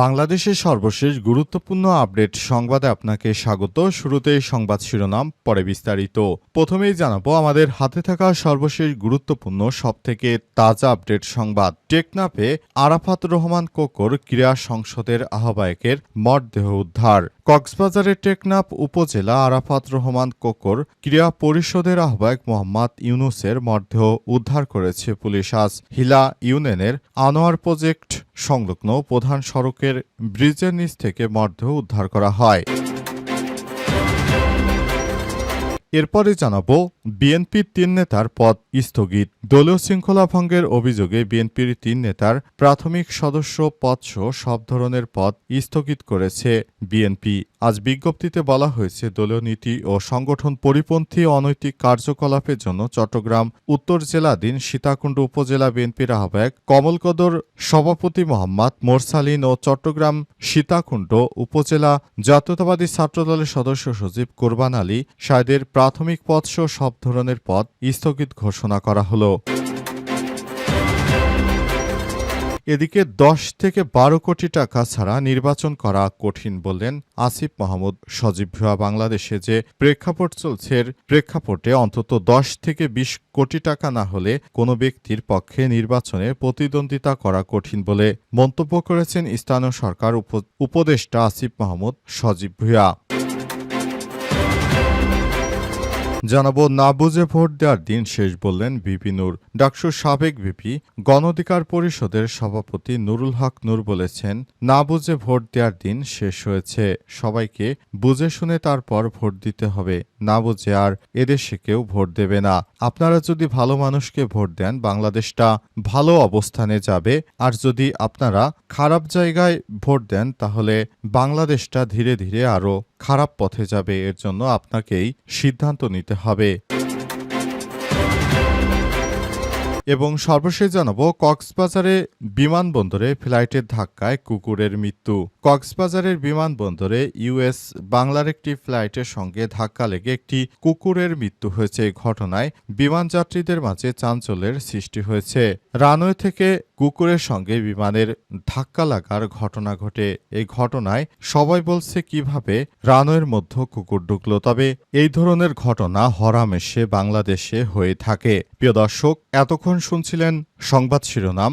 বাংলাদেশের সর্বশেষ গুরুত্বপূর্ণ আপডেট সংবাদে আপনাকে স্বাগত। শুরুতেই সংবাদ শিরোনাম, পরে বিস্তারিত। প্রথমেই জানাব, আমাদের হাতে থাকা সর্বশেষ গুরুত্বপূর্ণ, সবথেকে তাজা আপডেট সংবাদ। টেকনাপে আরাফাত রহমান কোকর ক্রীড়া সংসদের আহ্বায়কের মরদেহ উদ্ধার। কক্সবাজারের টেকনাফ উপজেলা আরাফাত রহমান কোকর ক্রীড়া পরিষদের আহ্বায়ক মোহাম্মদ ইউনুসের মরদেহ উদ্ধার করেছে পুলিশ। আজ হিলা ইউনিয়নের আনোয়ার প্রজেক্ট সংলগ্ন প্রধান সড়কের ব্রিজের নিচ থেকে মরদেহ উদ্ধার করা হয়। এরপরে জানাব বিএনপির তিন নেতার পদ স্থগিত। দলীয় শৃঙ্খলা ভঙ্গের অভিযোগে বিএনপির তিন নেতার প্রাথমিক সদস্য পদসহ সব ধরনের পদ স্থগিত করেছে বিএনপি। আজ বিজ্ঞপ্তিতে বলা হয়েছে, দলীয় নীতি ও সংগঠন পরিপন্থী অনৈতিক কার্যকলাপের জন্য চট্টগ্রাম উত্তর জেলাধীন সীতাকুণ্ড উপজেলা বিএনপির আহ্বায়ক কমলকদর সভাপতি মোহাম্মদ মোরসালিন ও চট্টগ্রাম সীতাকুণ্ড উপজেলা জাতীয়তাবাদী ছাত্রদলের সদস্য সচিব কোরবান আলী সাহেদের প্রাথমিক পদসহ সব ধরনের পদ স্থগিত ঘোষণা করা হলো। এদিকে দশ থেকে বারো কোটি টাকা ছাড়া নির্বাচন করা কঠিন বললেন আসিফ মাহমুদ সজীব ভুয়া বাংলাদেশে যে প্রেক্ষাপট চলছে প্রেক্ষাপটে অন্তত দশ থেকে বিশ কোটি টাকা না হলে কোনো ব্যক্তির পক্ষে নির্বাচনে প্রতিদ্বন্দ্বিতা করা কঠিন বলে মন্তব্য করেছেন স্থানীয় সরকার উপ- উপদেষ্টা আসিফ মাহমুদ সজীব ভুয়া। জানাব, না বুঝে ভোট দেওয়ার দিন শেষ বললেন ভিপি নূর। ডাকসুর সাবেক ভিপি গণ অধিকার পরিষদের সভাপতি নুরুল হক নূর বলেছেন, না বুঝে ভোট দেওয়ার দিন শেষ হয়েছে। সবাইকে বুঝে শুনে তারপর ভোট দিতে হবে। না বুঝে আর এদেশে কেউ ভোট দেবে না। আপনারা যদি ভালো মানুষকে ভোট দেন, বাংলাদেশটা ভালো অবস্থানে যাবে। আর যদি আপনারা খারাপ জায়গায় ভোট দেন, তাহলে বাংলাদেশটা ধীরে ধীরে আরও খারাপ পথে যাবে। এর জন্য আপনাকেই সিদ্ধান্ত নিতে হবে। এবং সর্বশেষ জানাব, কক্সবাজারে বিমানবন্দরে ফ্লাইটের ধাক্কায় কুকুরের মৃত্যু। কক্সবাজারের বিমানবন্দরে ইউএস বাংলার একটি ফ্লাইটের সঙ্গে ধাক্কা লেগে একটি কুকুরের মৃত্যু হয়েছে ঘটনায়। বিমান যাত্রীদের মাঝে চাঞ্চল্যের সৃষ্টি হয়েছে। রানওয়ে থেকে কুকুরের সঙ্গে বিমানের ধাক্কা লাগার ঘটনা ঘটে। এই ঘটনায় সবাই বলছে কীভাবে রানওয়ের মধ্যে কুকুর ঢুকলো। তবে এই ধরনের ঘটনা হরামেশে বাংলাদেশে হয়ে থাকে। প্রিয় দর্শক, এতক্ষণ শুনছিলেন সংবাদ শিরোনাম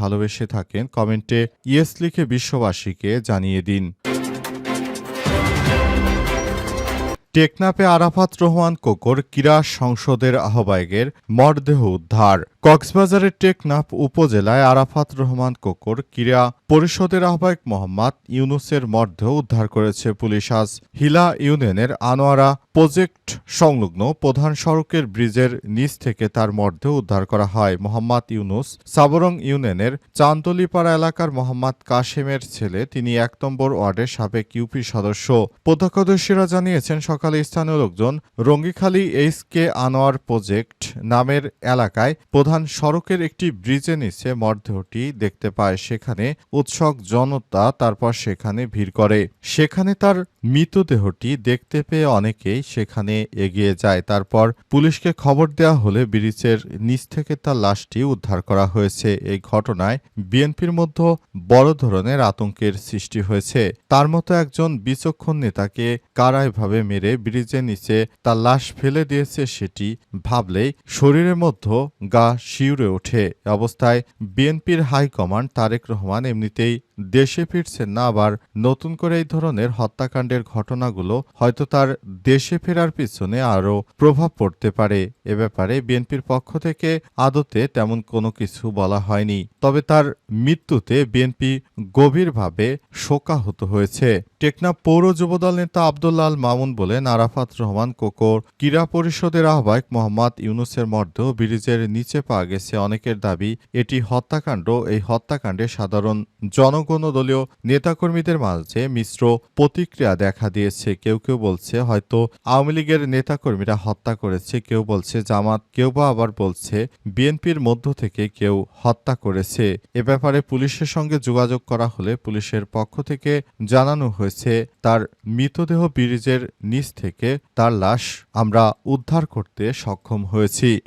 ভালোবেসে থাকেন কমেন্টে ইয়েস লিখে বিশ্ববাসীকে জানিয়ে দিন। টেকনাপে আরাফাত রহমান কোকর ক্রীড়া সংসদের আহ্বায়কের মরদেহ উদ্ধার। কক্সবাজারের টেকনাফ উপজেলায় আরাফাত রহমান কোকর ক্রীড়া পরিষদের আহ্বায়ক মোহাম্মদ ইউনুসের মরদেহ উদ্ধার করেছে পুলিশ। আজ হিলা ইউনিয়নের আনোয়ারা প্রজেক্ট সংলগ্ন প্রধান সড়কের ব্রিজের নিচ থেকে তার মরদেহ উদ্ধার করা হয়। মোহাম্মদ ইউনুস সাবরং ইউনিয়নের চান্দলিপাড়া এলাকার মোহাম্মদ কাশেমের ছেলে। তিনি এক নম্বর ওয়ার্ডের সাবেক ইউপি সদস্য। প্রত্যক্ষদর্শীরা জানিয়েছেন স্থানীয় লোকজন Rangikhali H K Anwar project নামের এলাকায় প্রধান সড়কের একটি ব্রিজে নিচে মরদেহটি দেখতে পায়। সেখানে উৎসক জনতা তারপর সেখানে ভিড় করে। সেখানে তার মৃতদেহটি দেখতে পেয়ে অনেকেই সেখানে এগিয়ে যায়। তারপর পুলিশকে খবর দেওয়া হলে ব্রিজের নিচ থেকে তার লাশটি উদ্ধার করা হয়েছে। এই ঘটনায় বিএনপির মধ্যে বড় ধরনের আতঙ্কের সৃষ্টি হয়েছে। তার মতো একজন বিচক্ষণ নেতাকে কারা এভাবে মেরে ব্রিজের নিচে তার লাশ ফেলে দিয়েছে সেটি ভাবলেই শরীরের মধ্যে গা শিউরে ওঠে। অবস্থায় বিএনপির হাইকমান্ড তারেক রহমান এমনিতেই দেশে ফিরছেন না আবার নতুন করে এই ধরনের হত্যাকাণ্ডের ঘটনাগুলো হয়তো তার দেশে ফেরার পিছনে আরও প্রভাব পড়তে পারে। এ ব্যাপারে বিএনপির পক্ষ থেকে আদতে তেমন কোনো কিছু বলা হয়নি। তবে তার মৃত্যুতে বিএনপি গভীরভাবে শোকাহত হয়েছে। টেকনা পৌর যুবদল নেতা আবদুল্লাহ আল মামুন বলেন, আরাফাত রহমান কোকর ক্রীড়া পরিষদের আহ্বায়ক মোহাম্মদ ইউনুসের মর্দেহ ব্রিজের নিচে পাওয়া গেছে। অনেকের দাবি, এটি হত্যাকাণ্ড। এই হত্যাকাণ্ডে সাধারণ জনগণ ও দলীয় নেতাকর্মীদের মাঝে মিশ্র প্রতিক্রিয়া দেখা দিয়েছে। কেউ কেউ বলছে, হয়তো আওয়ামী লীগের নেতাকর্মীরা হত্যা করেছে। কেউ বলছে, জামাত। কেউ বা আবার বলছে, বিএনপির মধ্য থেকে কেউ হত্যা করেছে। এ ব্যাপারে পুলিশের সঙ্গে যোগাযোগ করা হলে পুলিশের পক্ষ থেকে জানানো হয়েছে, তার মৃতদেহ ব্রিজের নিচ থেকে তার লাশ আমরা উদ্ধার করতে সক্ষম হয়েছি।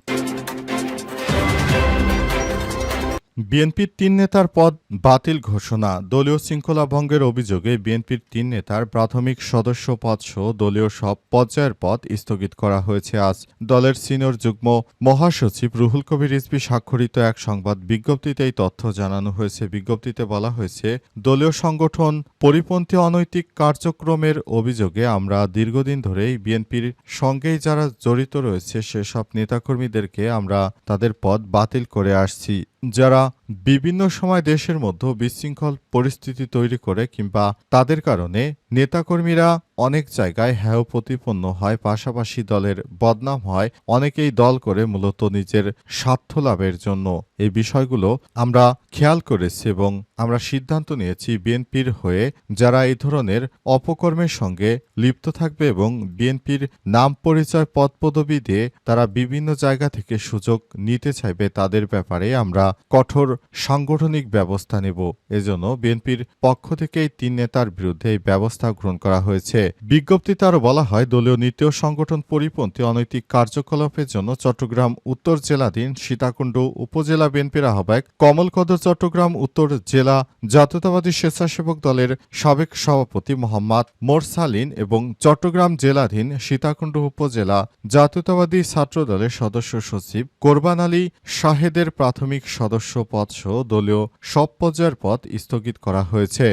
বিএনপির তিন নেতার পদ বাতিল ঘোষণা, দলীয় শৃঙ্খলা ভঙ্গের অভিযোগে বিএনপির তিন নেতার প্রাথমিক সদস্য পদ সহ দলীয় সব পর্যায়ের পদ স্থগিত করা হয়েছে আজ। দলের সিনিয়র যুগ্ম মহাসচিব রুহুল কবির রিজভী স্বাক্ষরিত এক সংবাদ বিজ্ঞপ্তিতে এই তথ্য জানানো হয়েছে। বিজ্ঞপ্তিতে বলা হয়েছে, দলীয় সংগঠন পরিপন্থী অনৈতিক কার্যক্রমের অভিযোগে আমরা দীর্ঘদিন ধরেই বিএনপির সঙ্গেই যারা জড়িত রয়েছে, সেসব নেতাকর্মীদেরকে আমরা তাদের পদ বাতিল করে আসছি। যারা বিভিন্ন সময় দেশের মধ্যে বিশৃঙ্খল পরিস্থিতি তৈরি করে কিংবা তাদের কারণে নেতাকর্মীরা অনেক জায়গায় হেয় প্রতিপন্ন হয়, পাশাপাশি দলের বদনাম হয়। অনেকেই দল করে মূলত নিজের স্বার্থ লাভের জন্য। এই বিষয়গুলো আমরা খেয়াল করেছি এবং আমরা সিদ্ধান্ত নিয়েছি বিএনপির হয়ে যারা এই ধরনের অপকর্মের সঙ্গে লিপ্ত থাকবে এবং বিএনপির নাম পরিচয় পদ পদবি দিয়ে তারা বিভিন্ন জায়গা থেকে সুযোগ নিতে চাইবে, তাদের ব্যাপারে আমরা কঠোর সাংগঠনিক ব্যবস্থা নেব। এজন্য বিএনপির পক্ষ থেকে এই তিন নেতার বিরুদ্ধে এই ব্যবস্থা গ্রহণ করা হয়েছে। বিজ্ঞপ্তিতে আরও বলা হয়, দলীয় নীতি ও সংগঠন পরিপন্থী অনৈতিক কার্যকলাপের জন্য চট্টগ্রাম, উত্তর জেলাধীন সীতাকুণ্ড উপজেলা বিএনপির আহ্বায়ক কমল কদর চট্টগ্রাম, উত্তর জেলা জাতীয়তাবাদী স্বেচ্ছাসেবক দলের সাবেক সভাপতি মোহাম্মদ মোরসালিন এবং চট্টগ্রাম জেলাধীন সীতাকুণ্ড উপজেলা জাতীয়তাবাদী ছাত্র দলের সদস্য সচিব কোরবান আলী শাহেদের প্রাথমিক সদস্য পদ সহ দলীয় সব পর্যায়ের পদ স্থগিত করা হয়েছে।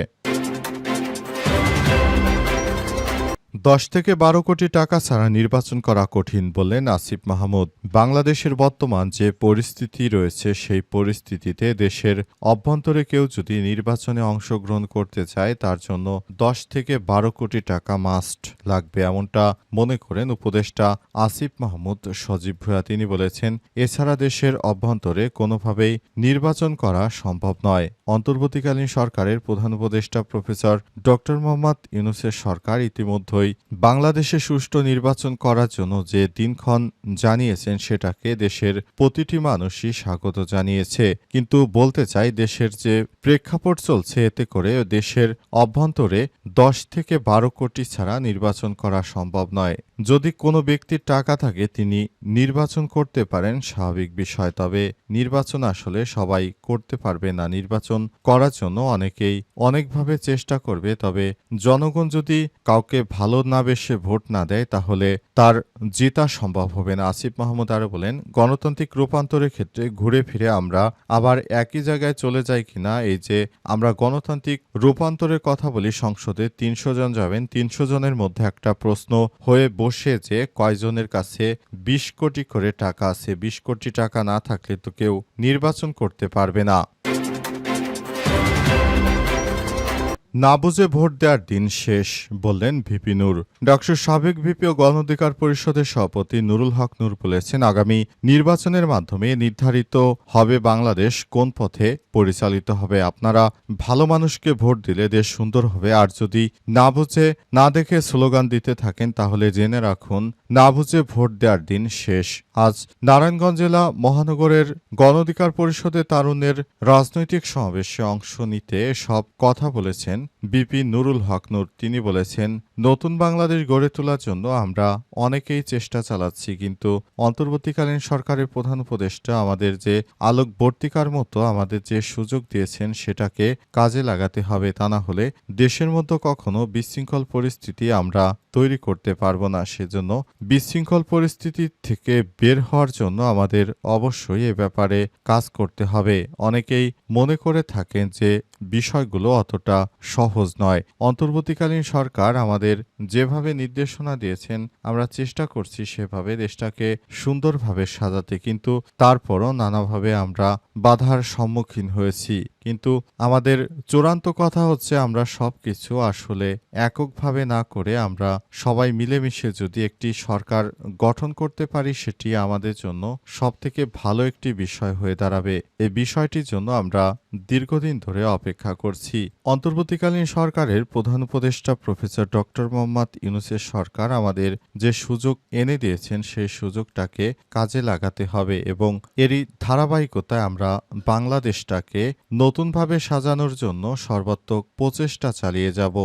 দশ থেকে বারো কোটি টাকা ছাড়া নির্বাচন করা কঠিন বললেন আসিফ মাহমুদ। বাংলাদেশের বর্তমান যে পরিস্থিতি রয়েছে, সেই পরিস্থিতিতে দেশের অভ্যন্তরে কেউ যদি নির্বাচনে অংশগ্রহণ করতে চায়, তার জন্য দশ থেকে বারো কোটি টাকা মাস্ট লাগবে এমনটা মনে করেন উপদেষ্টা আসিফ মাহমুদ সজীব ভূয়া তিনি বলেছেন, এছাড়া দেশের অভ্যন্তরে কোনোভাবেই নির্বাচন করা সম্ভব নয়। অন্তর্বর্তীকালীন সরকারের প্রধান উপদেষ্টা প্রফেসর ড মোহাম্মদ ইউনুসের সরকার ইতিমধ্যেই বাংলাদেশে সুষ্ঠু নির্বাচন করার জন্য যে দিনক্ষণ জানিয়েছেন সেটাকে দেশের প্রতিটি মানুষই স্বাগত জানিয়েছে। কিন্তু বলতে চাই, দেশের যে প্রেক্ষাপট চলছে, এতে করে দেশের অভ্যন্তরে দশ থেকে বারো কোটি ছাড়া নির্বাচন করা সম্ভব নয়। যদি কোনো ব্যক্তির টাকা থাকে, তিনি নির্বাচন করতে পারেন, স্বাভাবিক বিষয়। তবে নির্বাচন আসলে সবাই করতে পারবে না। নির্বাচন করার জন্য অনেকেই অনেকভাবে চেষ্টা করবে। তবে জনগণ যদি কাউকে ভালো না বেশে ভোট না দেয়, তাহলে তার জেতা সম্ভব হবে না। আসিফ মাহমুদ আরও বলেন, গণতান্ত্রিক রূপান্তরের ক্ষেত্রে ঘুরে ফিরে আমরা আবার একই জায়গায় চলে যাই কিনা এই যে আমরা গণতান্ত্রিক রূপান্তরের কথা বলি সংসদে, তিনশো জন যাবেন, তিনশো জনের মধ্যে একটা প্রশ্ন হয়ে বসে যে কয়জনের কাছে বিশ কোটি করে টাকা আছে, বিশ কোটি টাকা না থাকলে তো কেউ নির্বাচন করতে পারবে না। না বুঝে ভোট দেওয়ার দিন শেষ বললেন ভিপি নূর। ডক্টর সাবেক ভিপি ও গণ অধিকার পরিষদের সভাপতি নুরুল হক নূর বলেছেন, আগামী নির্বাচনের মাধ্যমে নির্ধারিত হবে বাংলাদেশ কোন পথে পরিচালিত হবে। আপনারা ভালো মানুষকে ভোট দিলে দেশ সুন্দর হবে। আর যদি না বুঝে, না দেখে স্লোগান দিতে থাকেন, তাহলে জেনে রাখুন, না বুঝে ভোট দেওয়ার দিন শেষ। আজ নারায়ণগঞ্জ জেলা মহানগরের গণ অধিকার পরিষদের তারুণের রাজনৈতিক সমাবেশে অংশ নিতে সব কথা বলেছেন বিপি নুরুল হক নূর তিনি বলেছেন নতুন বাংলাদেশ গড়ে তোলার জন্য আমরা অনেকেই চেষ্টা চালাচ্ছি, কিন্তু অন্তর্বর্তীকালীন সরকারের প্রধান উপদেষ্টা আমাদের যে আলোকবর্তিকার মতো আমাদের যে সুযোগ দিয়েছেন সেটাকে কাজে লাগাতে হবে, তা না হলে দেশের মধ্যে কখনো বিশৃঙ্খল পরিস্থিতি আমরা তৈরি করতে পারব না। সেজন্য বিশৃঙ্খল পরিস্থিতি থেকে বের হওয়ার জন্য আমাদের অবশ্যই এ ব্যাপারে কাজ করতে হবে। অনেকেই মনে করে থাকেন যে বিষয়গুলো অতটা সহজ নয়। অন্তর্বর্তীকালীন সরকার আমাদের যেভাবে নির্দেশনা দিয়েছেন, আমরা চেষ্টা করছি সেভাবে দেশটাকে সুন্দরভাবে সাজাতে, কিন্তু তারপরও নানাভাবে আমরা বাধার সম্মুখীন হয়েছি। কিন্তু আমাদের চূড়ান্ত কথা হচ্ছে আমরা সব কিছু আসলে এককভাবে না করে আমরা সবাই মিলেমিশে যদি একটি সরকার গঠন করতে পারি, সেটি আমাদের জন্য সবথেকে ভালো একটি বিষয় হয়ে দাঁড়াবে। এই বিষয়টির জন্য আমরা দীর্ঘদিন ধরে অপেক্ষা করছি। অন্তর্বর্তীকালীন সরকারের প্রধান উপদেষ্টা প্রফেসর ডক্টর মোহাম্মদ ইউনুসের সরকার আমাদের যে সুযোগ এনে দিয়েছেন, সেই সুযোগটাকে কাজে লাগাতে হবে এবং এরই ধারাবাহিকতায় আমরা বাংলাদেশটাকে নতুনভাবে সাজানোর জন্য সর্বাত্মক প্রচেষ্টা চালিয়ে যাব।